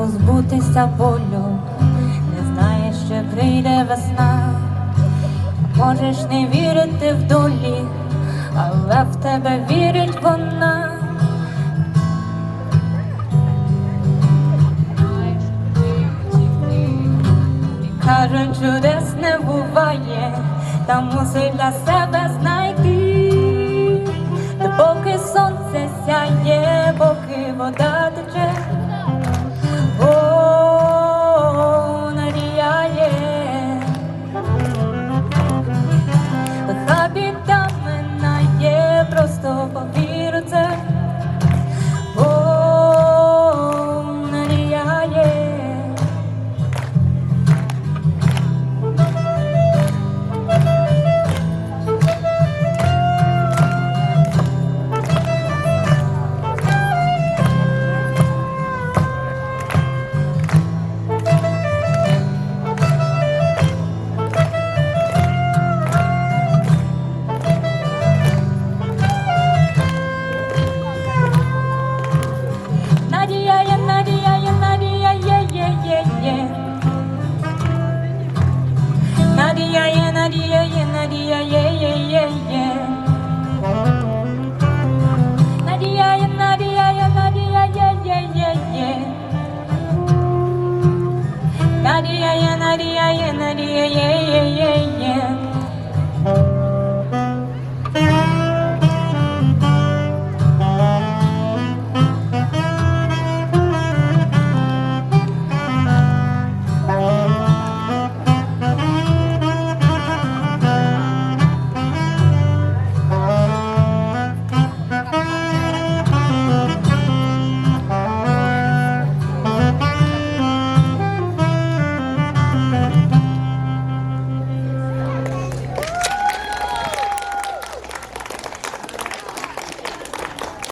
позбутися болю, не знаєш, що прийде весна. Можеш не вірити в долі, але в тебе вірить вона. Кажуть, чудес не буває, та мусить для себе знайти. Поки сонце сяє, поки вода тече, Nadia, yeah, Nadia, yeah, Nadia, yeah, yeah.